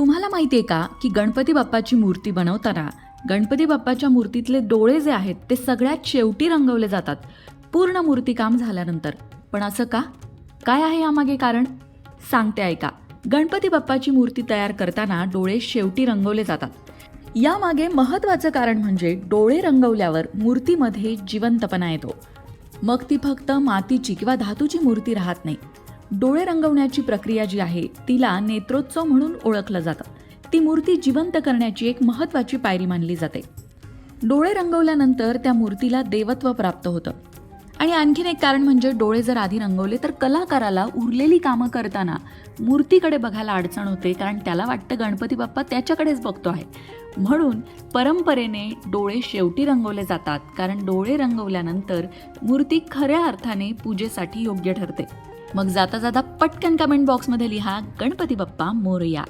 तुम्हाला माहिती आहे का की गणपती बाप्पाची मूर्ती बनवताना गणपती बाप्पाच्या मूर्तीतले डोळे जे आहेत ते सगळ्यात शेवटी रंगवले जातात. पूर्ण मूर्तीकाम झाल्यानंतर. पण असं का? काय आहे यामागे कारण? सांगते ऐका. गणपती बाप्पाची मूर्ती तयार करताना डोळे शेवटी रंगवले जातात. यामागे महत्त्वाचं कारण म्हणजे डोळे रंगवल्यावर मूर्तीमध्ये जिवंतपणा येतो. मग ती फक्त मातीची किंवा धातूची मूर्ती राहत नाही. डोळे रंगवण्याची प्रक्रिया जी आहे तिला नेत्रोत्सव म्हणून ओळखलं जातं. ती मूर्ती जिवंत करण्याची एक महत्त्वाची पायरी मानली जाते. डोळे रंगवल्यानंतर त्या मूर्तीला देवत्व प्राप्त होतं. आणि आणखीन एक कारण म्हणजे डोळे जर आधी रंगवले तर कलाकाराला उरलेली कामं करताना मूर्तीकडे बघायला अडचण होते कारण त्याला वाटतं गणपती बाप्पा त्याच्याकडेच बघतो आहे. म्हणून परंपरेने डोळे शेवटी रंगवले जातात कारण डोळे रंगवल्यानंतर मूर्ती खऱ्या अर्थाने पूजेसाठी योग्य ठरते. मग जाता जाता पटकन कमेंट बॉक्समध्ये लिहा गणपती बाप्पा मोरया.